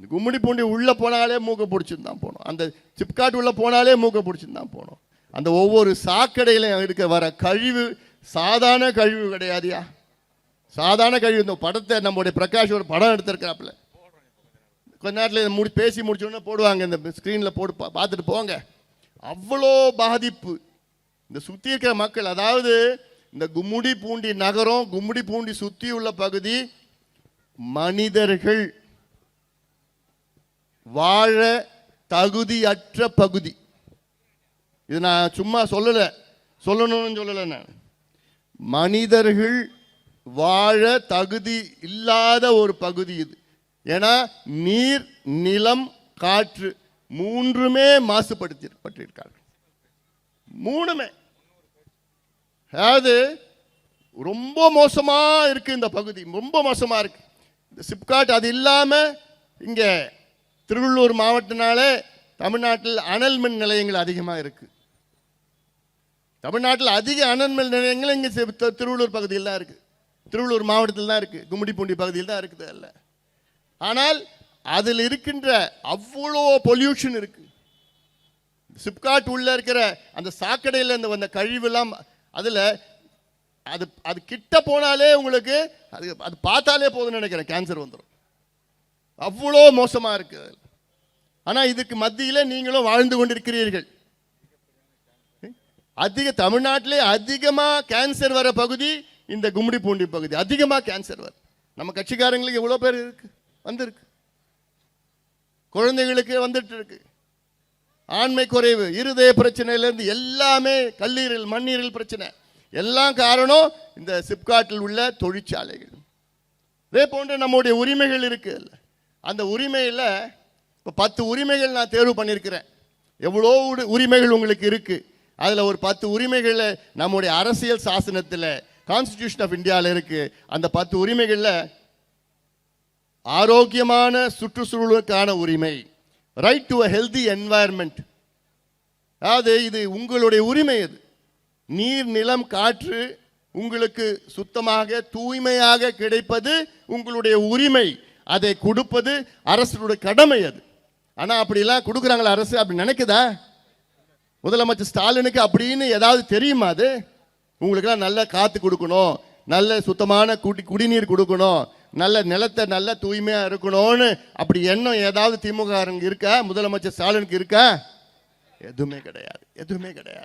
இந்த கும்மிடி பூண்டி உள்ளே போனாலே மூக்கை பிடிச்சிருந்தான் தான் போகணும். அந்த சிப்காட் உள்ளே போனாலே மூக்கை பிடிச்சிட்டு தான் போகணும். அந்த ஒவ்வொரு சாக்கடையிலையும் இருக்க வர கழிவு சாதாரண கழிவு கிடையாதுயா? சாதாரண கழிவு. இந்த படத்தை நம்மளுடைய பிரகாஷ் ஒரு படம் எடுத்திருக்கிறாப்புல. கொஞ்ச நேரத்தில் இதை முடி பேசி முடிச்சோடனே போடுவாங்க. இந்த ஸ்க்ரீனில் போட்டு பா- பார்த்துட்டு போங்க. அவ்வளோ பாதிப்பு. இந்த சுற்றி இருக்கிற மக்கள் அதாவது இந்த கும்முடி பூண்டி நகரம் கும்முடி பூண்டி சுற்றி உள்ள பகுதி மனிதர்கள். வாழ தகுதியற்ற பகுதி. இது நான் சும்மா சொல்லலை. சொல்லணும்னு சொல்லலை நான். மனிதர்கள் வாழ தகுதி இல்லாத ஒரு பகுதி இது. ஏன்னா நீர் நிலம் காற்று மூன்றுமே மாசுபடுத்தி பட்டிருக்கார்கள் மூணுமே. அதாவது ரொம்ப மோசமாக இருக்குது இந்த பகுதி. ரொம்ப மோசமாக இருக்குது இந்த சிப்காட் அது இல்லாமல் இங்கே திருவள்ளூர் மாவட்டத்தினாலே தமிழ்நாட்டில் அனல் மின் நிலையங்கள் அதிகமாக இருக்குது தமிழ்நாட்டில் அதிக அனல் மின் நிலையங்கள் இங்கே திருவள்ளூர் பகுதியில் தான் இருக்குது திருவள்ளூர் மாவட்டத்தில் தான் இருக்குது கும்மிடிப்பூண்டி பகுதியில் தான் இருக்குது அல்ல. ஆனால் அதில் இருக்கின்ற அவ்வளோ பொல்யூஷன் இருக்குது சிப்காட் உள்ளே இருக்கிற அந்த சாக்கடையில் இந்த வந்த கழிவுலாம் அதில் அது அது கிட்ட போனாலே உங்களுக்கு அது அது பார்த்தாலே போதும்னு நினைக்கிறேன். கேன்சர் வந்துடும் அவ்வளோ மோசமாக இருக்குது ஆனால் இதுக்கு மத்தியில் நீங்களும் வாழ்ந்து கொண்டிருக்கிறீர்கள். அதிக தமிழ்நாட்டிலே அதிகமாக கேன்சர் வர பகுதி இந்த கும்மிடி பூண்டி பகுதி. அதிகமாக கேன்சர் வரும். நம்ம கட்சிக்காரங்களுக்கு எவ்வளோ பேர் இருக்கு? வந்திருக்கு. குழந்தைகளுக்கு வந்துட்டு இருக்கு. ஆண்மை குறைவு இருதய பிரச்சனையிலேருந்து எல்லாமே கல்லீரல் மண்ணீரல் பிரச்சனை. எல்லாம் காரணம் இந்த சிப்காட்டில் உள்ள தொழிற்சாலைகள். இதே போன்று நம்முடைய உரிமைகள் இருக்கு. அந்த உரிமையில் இப்போ பத்து உரிமைகள் நான் தேர்வு பண்ணியிருக்கிறேன் எவ்வளோ உரிமைகள் உங்களுக்கு இருக்குது அதில் ஒரு பத்து உரிமைகளை நம்முடைய அரசியல் சாசனத்தில் கான்ஸ்டியூஷன் ஆஃப் இந்தியாவில் இருக்குது அந்த பத்து உரிமைகளில் ஆரோக்கியமான சுற்றுச்சூழலுக்கான உரிமை right to a healthy environment அதாவது இது உங்களுடைய உரிமை அது. நீர் நிலம் காற்று உங்களுக்கு சுத்தமாக தூய்மையாக கிடைப்பது உங்களுடைய உரிமை. அதை கொடுப்பது அரசுடைய கடமை அது. ஆனால் அப்படிலாம் கொடுக்குறாங்களா அரசு அப்படி நினைக்குதா? முதலமைச்சர் ஸ்டாலினுக்கு அப்படின்னு ஏதாவது தெரியுமா அது? உங்களுக்கெல்லாம் நல்ல காற்று கொடுக்கணும் நல்ல சுத்தமான குடி குடிநீர் கொடுக்கணும் நல்ல நிலத்தை நல்ல தூய்மையாக இருக்கணும்னு அப்படி எண்ணம் ஏதாவது திமுக இருக்கா? முதலமைச்சர் ஸ்டாலினுக்கு இருக்கா? எதுவுமே கிடையாது எதுவுமே கிடையாது.